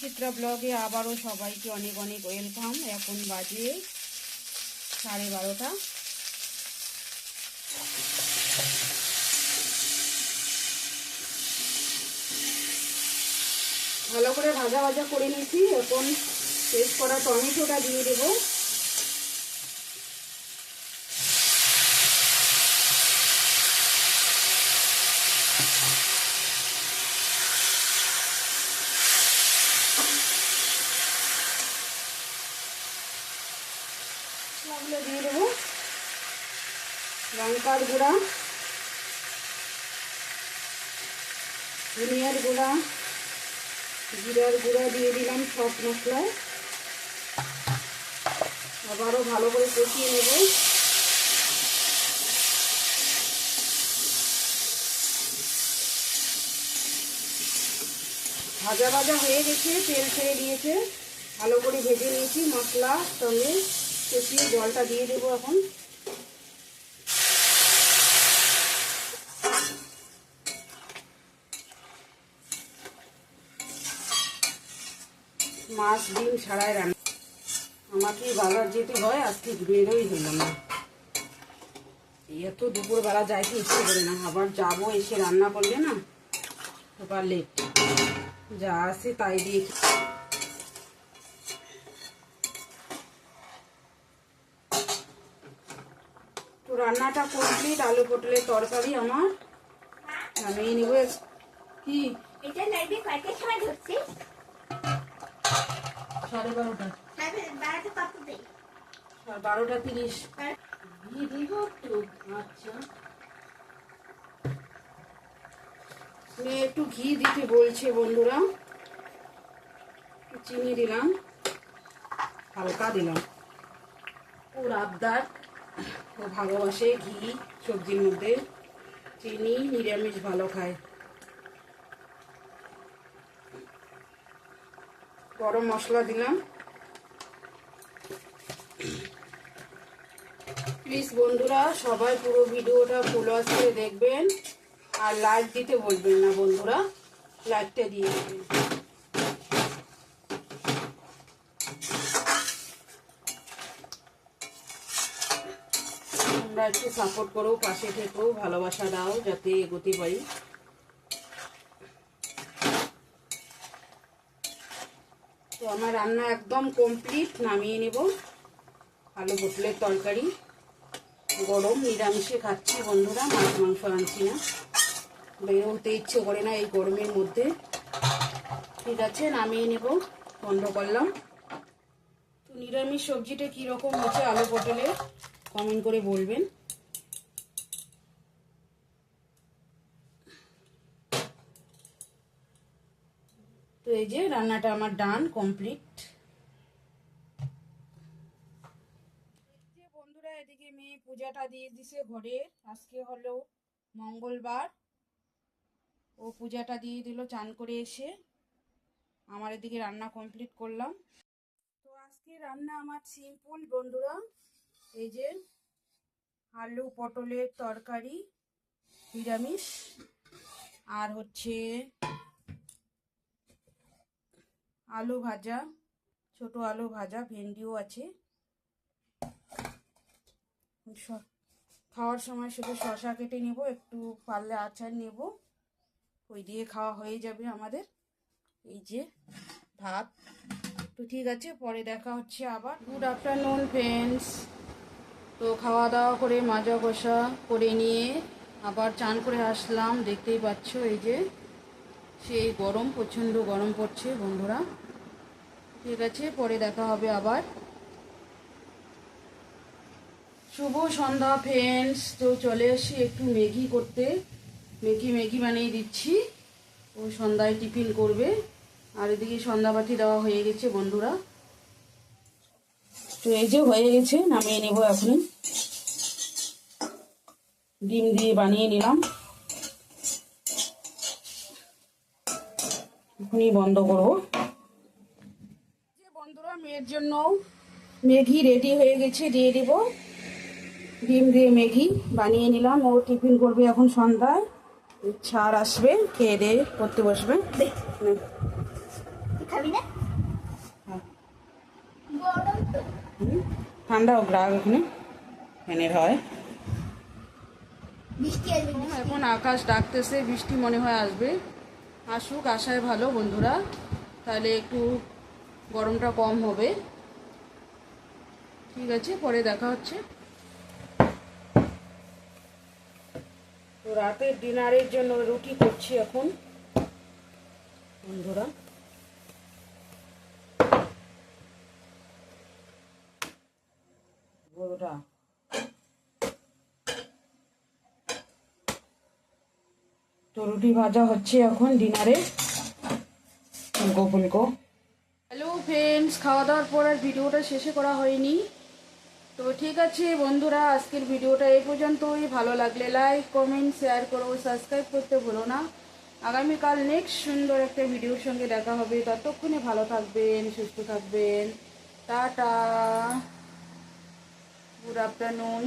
চিত্রা ব্লগে আবারও সবাইকে অনেক অনেক ওয়েলকাম। এখন বাজে সাড়ে বারোটা। ভালো করে ভাজা ভাজা করে নিয়েছি, এখন শেষ করা টমেটোটা দিয়ে দেবো। মশলাগুলো দিয়ে দেবো। লঙ্কার গুঁড়া, ধনিয়ার গুঁড়া, জিরার গুঁড়া দিয়ে দিলাম সব মশলায়। আবারও ভালো করে কষিয়ে নেব। ভাজা ভাজা হয়ে গেছে, তেল ছেড়ে দিয়েছে। ভালো করে ভেজে নিয়েছি মশলা সঙ্গে। কষিয়ে জলটা দিয়ে দেবো এখন। মাছ, ডিম ছাড়াই রান্না। আমাকে বাজার যেতে হয়, আজকে বেরোই হলাম না। এত দুপুরবেলা যাইতে ইচ্ছে করে না। আবার যাব, এসে রান্না করলে না, এবার লেট যা আছে তাই দিয়ে রান্নাটা কমপ্লিট আলু পটলের তরকারি আমার। নামিয়ে নিব কি? এটা লাইভে কয়টার সময় ধরছি সাড়ে বারোটা। বারোটা তিরিশ। দিব একটু। আচ্ছা। মেয়ে একটু ঘি দিতে বলছে বন্ধুরা। চিনি দিলাম। হালকা দিলাম। ওর আবদার। ও ভালোবাসে ঘি, সবজির মধ্যে। চিনি, নিরামিষ ভালো খায়। গরম মশলা দিলাম। প্লিজ বন্ধুরা, সবাই পুরো ভিডিওটা ফুল করে দেখবেন। আর লাইক দিতে বলবেন না বন্ধুরা, লাইকটা দিয়ে দেবেন। তোমরা একটু সাপোর্ট করো, পাশে থেকেও ভালোবাসা দাও, যাতে এগোতে পারি। তো আমার রান্না একদম কমপ্লিট নামিয়ে নেব। আলু পটলের তরকারি, গরম, নিরামিষে খাচ্ছি বন্ধুরা, মাছ, মাংস আনছি না। বেরোতে ইচ্ছে করে না এই গরমের মধ্যে। ঠিক আছে, নামিয়ে নেব বন্ধ করলাম। তো নিরামিষ সবজিটা কীরকম হচ্ছে আলু পটলে কমেন্ট করে বলবেন। তো এই যে রান্নাটা আমার ডান কমপ্লিট বন্ধুরা, এদিকে মেয়ে পূজাটা দিয়ে দিছে ঘরে। আজকে হলো মঙ্গলবার। ও পূজাটা দিয়ে দিল, চান করে এসে আমার এদিকে রান্না কমপ্লিট করলাম। তো আজকে রান্না আমার সিম্পল বন্ধুরা। এই যে আলু পটলের তরকারি, নিরামিষ। আর হচ্ছে আলু ভাজা, ছোট আলু ভাজা, ভেন্ডিও আছে। খাওয়ার সময় শুধু শশা কেটে নেব, একটু পারলে আচার নেব। ওই দিয়ে খাওয়া হয়ে যাবে আমাদের। এই যে ভাত। তো ঠিক আছে, পরে দেখা হচ্ছে আবার। গুড আফটারনুন ফ্রেন্ডস তো খাওয়া দাওয়া করে মাজা কষা করে নিয়ে আবার চান করে আসলাম, দেখতেই পাচ্ছ এই যে সেই গরম, প্রচণ্ড গরম পড়ছে বন্ধুরা। ঠিক আছে, পরে দেখা হবে আবার। শুভ সন্ধ্যা ফ্রেন্ডস তো চলে এসছি একটু ম্যাগি করতে। ম্যাগি ম্যাগি বানিয়ে দিচ্ছি। ও সন্ধ্যায় টিফিন করবে। আর এদিকে সন্ধ্যাবাতি দেওয়া হয়ে গেছে বন্ধুরা। তো এই যে হয়ে গেছে নামিয়ে নেব এখনই ডিম দিয়ে বানিয়ে নিলাম। এখনই বন্ধ করব। বন্ধুরা মেয়ের জন্য মেঘি রেডি হয়ে গেছে দিয়ে দেব। ডিম দিয়ে মেঘি বানিয়ে নিলাম। ও টিফিন করবে এখন সন্ধ্যায়। ছাড় আসবে খেয়ে দে করতে বসবে খাবি না? হ্যাঁ। ঠান্ডা হোক রাগ এখানে ফ্যানের হয়। এখন আকাশ ডাকতেছে বৃষ্টি মনে হয় আসবে। আসুক আসায় ভালো বন্ধুরা। তাহলে একটু গরমটা কম হবে। ঠিক আছে পরে দেখা হচ্ছে। তো রাতের ডিনারের জন্য রুটি করছি এখন বন্ধুরা। তো রুটি ভাজা হচ্ছে এখন ডিনারে। ফুলকো ফুলকো হ্যালো ফ্রেন্ডস খাওয়া দাওয়ার পর আর ভিডিওটা শেষে করা হয়নি। তো ঠিক আছে বন্ধুরা, আজকের ভিডিওটা এই পর্যন্তই। ভালো লাগলে লাইক কমেন্ট শেয়ার করো সাবস্ক্রাইব করতে ভুলো না। আগামীকাল নেক্সট সুন্দর একটা ভিডিওর সঙ্গে দেখা হবে। ততক্ষণে ভালো থাকবেন, সুস্থ থাকবেন। টাটা। Good afternoon